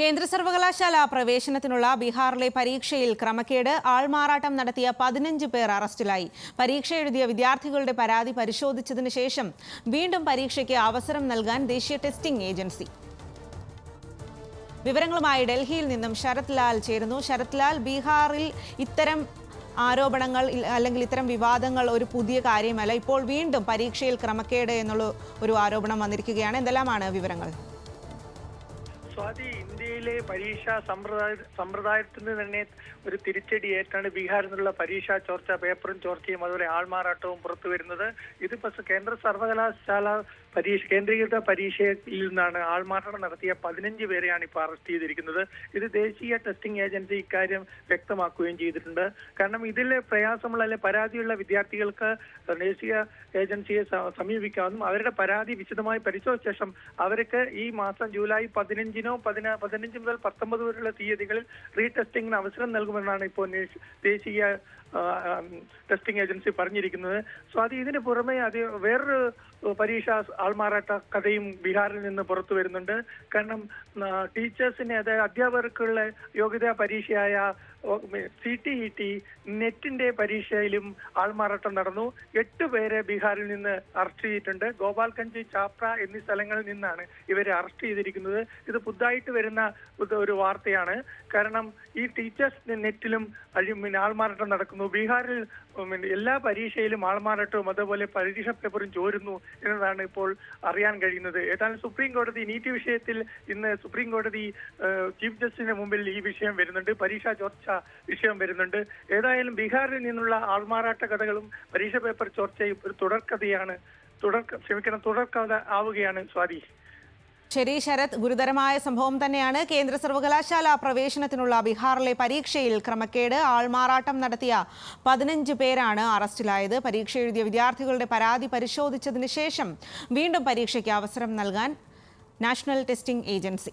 കേന്ദ്ര സർവകലാശാല പ്രവേശനത്തിനുള്ള ബീഹാറിലെ പരീക്ഷയിൽ ക്രമക്കേട് ആൾമാറാട്ടം നടത്തിയ പതിനഞ്ച് പേർ അറസ്റ്റിലായി. പരീക്ഷ എഴുതിയ വിദ്യാർത്ഥികളുടെ പരാതി പരിശോധിച്ചതിന് ശേഷം വീണ്ടും പരീക്ഷയ്ക്ക് അവസരം നൽകാൻ ദേശീയ ടെസ്റ്റിംഗ് ഏജൻസി. വിവരങ്ങളുമായി ഡൽഹിയിൽ നിന്നും ശരത് ലാൽ ചേരുന്നു. ശരത് ലാൽ ബീഹാറിൽ ഇത്തരം ആരോപണങ്ങൾ അല്ലെങ്കിൽ ഇത്തരം വിവാദങ്ങൾ ഒരു പുതിയ കാര്യമല്ല. ഇപ്പോൾ വീണ്ടും പരീക്ഷയിൽ ക്രമക്കേട് എന്നുള്ള ഒരു ആരോപണം വന്നിരിക്കുകയാണ്. എന്തെല്ലാമാണ് വിവരങ്ങൾ? സ്വാതി ഇന്ത്യയിലെ പരീക്ഷാ സമ്പ്രദായ സമ്പ്രദായത്തിന് തന്നെ ഒരു തിരിച്ചടി ഏറ്റാണ് ബീഹാറിൽ നിന്നുള്ള പരീക്ഷാ ചോർച്ച പേപ്പറും ചോർച്ചയും അതുപോലെ ആൾമാറാട്ടവും പുറത്തു വരുന്നത്. ഇതിപ്പോ കേന്ദ്ര സർവകലാശാല പരീക്ഷ കേന്ദ്രീകൃത പരീക്ഷയിൽ നിന്നാണ് ആൾമാറാട്ടം നടത്തിയ പതിനഞ്ച് പേരെയാണ് ഇപ്പോൾ അറസ്റ്റ് ചെയ്തിരിക്കുന്നത്. ഇത് ദേശീയ ടെസ്റ്റിംഗ് ഏജൻസി ഇക്കാര്യം വ്യക്തമാക്കുകയും ചെയ്തിട്ടുണ്ട്. കാരണം ഇതിലെ പ്രയാസമുള്ള അല്ലെ പരാതിയുള്ള വിദ്യാർത്ഥികൾക്ക് ദേശീയ ഏജൻസിയെ സമീപിക്കാമെന്നും അവരുടെ പരാതി വിശദമായി പരിശോധിച്ച ശേഷം അവർക്ക് ഈ മാസം ജൂലൈ പതിനഞ്ചിനോ പതിനാ പതിനഞ്ച് മുതൽ പത്തൊമ്പത് വരെയുള്ള തീയതികളിൽ റീടെസ്റ്റിംഗിന് അവസരം നൽകുമെന്നാണ് ഇപ്പോൾ ദേശീയ ടെസ്റ്റിംഗ് ഏജൻസി പറഞ്ഞിരിക്കുന്നത്. സ്വാതി ഇതിന് പുറമെ അത് വേറൊരു പരീക്ഷ ആൾമാറാട്ട കഥയും ബീഹാറിൽ നിന്ന് പുറത്തു വരുന്നുണ്ട്. കാരണം ടീച്ചേഴ്സിനെ അതായത് അധ്യാപകർക്കുള്ള യോഗ്യതാ പരീക്ഷയായ സി ടി ഇ ടി നെറ്റിന്റെ പരീക്ഷയിലും ആൾമാറാട്ടം നടന്നു. എട്ട് പേരെ ബീഹാറിൽ നിന്ന് അറസ്റ്റ് ചെയ്തിട്ടുണ്ട്. ഗോപാൽഗഞ്ച് ചാപ്ര എന്നീ സ്ഥലങ്ങളിൽ നിന്നാണ് ഇവരെ അറസ്റ്റ് ചെയ്തിരിക്കുന്നത്. ഇത് പുതുതായിട്ട് വരുന്ന ഒരു- വാർത്തയാണ്. കാരണം ഈ ടീച്ചേഴ്സ് നെറ്റിലും പിന്നെ ആൾമാറാട്ടം നടക്കുന്നു. ബീഹാറിൽ എല്ലാ പരീക്ഷയിലും ആൾമാറാട്ടവും അതുപോലെ പരീക്ഷ പേപ്പറും ചോരുന്നു എന്നതാണ് ഇപ്പോൾ അറിയാൻ കഴിയുന്നത്. ഏതായാലും സുപ്രീം കോടതി നീറ്റ് വിഷയത്തിൽ ഇന്ന് സുപ്രീം കോടതി ചീഫ് ജസ്റ്റിസിന് മുമ്പിൽ ഈ വിഷയം വരുന്നുണ്ട്. പരീക്ഷാ ചോർച്ച വിഷയം വരുന്നുണ്ട്. ഏതായാലും ബീഹാറിൽ നിന്നുള്ള ആൾമാറാട്ട കഥകളും പരീക്ഷ പേപ്പർ ചോർച്ചയും ഒരു തുടർക്കഥയാണ്. തുടർ ക്ഷമിക്കണം തുടർക്കഥ ആവുകയാണ് സ്വാതി. ശരി ശരത് ഗുരുതരമായ സംഭവം തന്നെയാണ് കേന്ദ്ര സർവകലാശാല പ്രവേശനത്തിനുള്ള ബീഹാറിലെ പരീക്ഷയിൽ ക്രമക്കേട് ആൾമാറാട്ടം നടത്തിയ പതിനഞ്ച് പേരാണ് അറസ്റ്റിലായത്. പരീക്ഷ എഴുതിയ വിദ്യാർത്ഥികളുടെ പരാതി പരിശോധിച്ചതിന് ശേഷം വീണ്ടും പരീക്ഷയ്ക്ക് അവസരം നൽകാൻ നാഷണൽ ടെസ്റ്റിംഗ് ഏജൻസി.